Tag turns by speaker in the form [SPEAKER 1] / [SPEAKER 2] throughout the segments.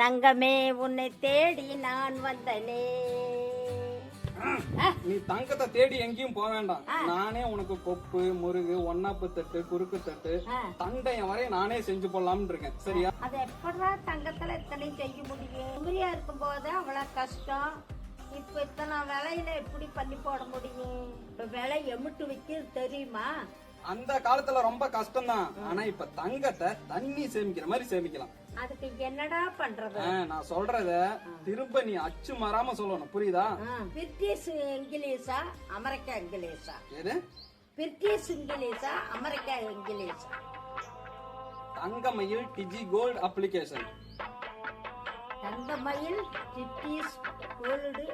[SPEAKER 1] தங்கமே உன்னை தேடி நான் வந்தனே.
[SPEAKER 2] நீ தங்கத்தை தேடி எங்கேயும் போக வேண்டாம். நானே உனக்கு கொப்பு முருகு ஒன்னாப்பு தட்டு குறுக்கு தட்டு
[SPEAKER 1] ஆ.
[SPEAKER 2] தண்டையம் வரை நானே செஞ்சு போடலாம்னு இருக்கேன். சரியா?
[SPEAKER 1] அது எப்படா தங்கத்துல இத்தனையும் செய்ய முடியும்? உதிரியா இருக்கும் போது அவ்வளவு கஷ்டம். இப்ப இத்தனை விலையில எப்படி பண்ணி போட முடியும்? இப்ப விலை எமிட்டு விற்கிறது தெரியுமா?
[SPEAKER 2] அந்த காலத்துல ரொம்ப கஷ்டம்தான். ஆனா இப்ப தங்கத்தை தண்ணி சேமிக்கிற மாதிரி சேமிக்கலாம்.
[SPEAKER 1] அதுக்கு என்னடா பண்றது?
[SPEAKER 2] நான் சொல்றத திரும்ப நீ அச்சு மாறாம சொல்லணும். புரியுதா?
[SPEAKER 1] பிரிட்டிஷ் இங்கிலீஷா அமெரிக்கா இங்கிலீஷா?
[SPEAKER 2] எது?
[SPEAKER 1] பிரிட்டிஷ் இங்கிலீஷா America இங்கிலீஷா?
[SPEAKER 2] Thangamayil digi gold application.
[SPEAKER 1] Thangamayil British gold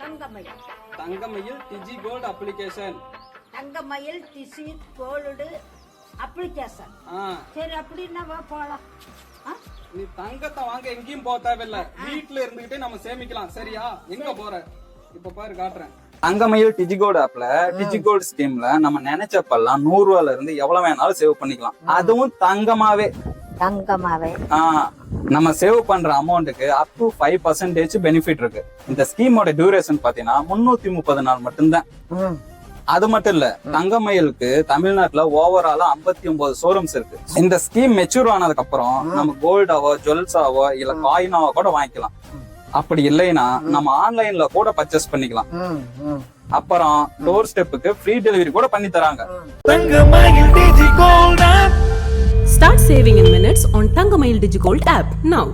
[SPEAKER 1] Thangamayil.
[SPEAKER 2] Thangamayil digi gold application.
[SPEAKER 1] Thangamayil DC gold application சரி? அப்படின்னா வா போலாம்?
[SPEAKER 2] நீ தங்கத்தை வாங்க எங்கேயும் போக தேவையில்ல. வீட்டுல இருந்துகிட்டே நம்ம சேமிக்கலாம். சரியா? எங்க போற? இப்ப பாரு காட்டுறேன்.
[SPEAKER 3] தங்கமயில் டிஜிகோல்டு ஆப்ல டிஜிகோல்டு ஸ்கீம்ல நம்ம நினைச்சப்பெல்லாம் நூறு ரூபால இருந்து எவ்வளவு வேணாலும் சேவ் பண்ணிக்கலாம். அதுவும் தங்கமாவே.
[SPEAKER 1] தங்கமாவே.
[SPEAKER 3] ஆஹ் நம்ம சேவ் பண்ற அமௌண்ட்டுக்கு up to five percentage benefit இருக்கு. இந்த ஸ்கீமோட டியூரேஷன் பாத்தீங்கன்னா முன்னூத்தி முப்பது நாள் மட்டும்தான். அது மட்டும் இல்ல தங்கமயிலுக்கு தமிழ்நாட்டுல ஓவராலா 59 ஒன்பது ஷோரூம்ஸ் இருக்கு. இந்த ஸ்கீம் மெச்சூர் ஆனதுக்கு அப்புறம் நம்ம கோல்டாவோ ஜுவல்ஸாவோ இல்ல காயினாவோ கூட வாங்கிக்கலாம். அப்படி இல்லைன்னா நம்ம ஆன்லைன்ல கூட பர்ச்சேஸ் பண்ணிக்கலாம். அப்புறம் டோர் ஸ்டெப்புக்கு ஃப்ரீ டெலிவரி கூட பண்ணி தராங்க.
[SPEAKER 4] Thangamayil digi gold
[SPEAKER 5] Start saving in minutes on Tangamail Digigold app now.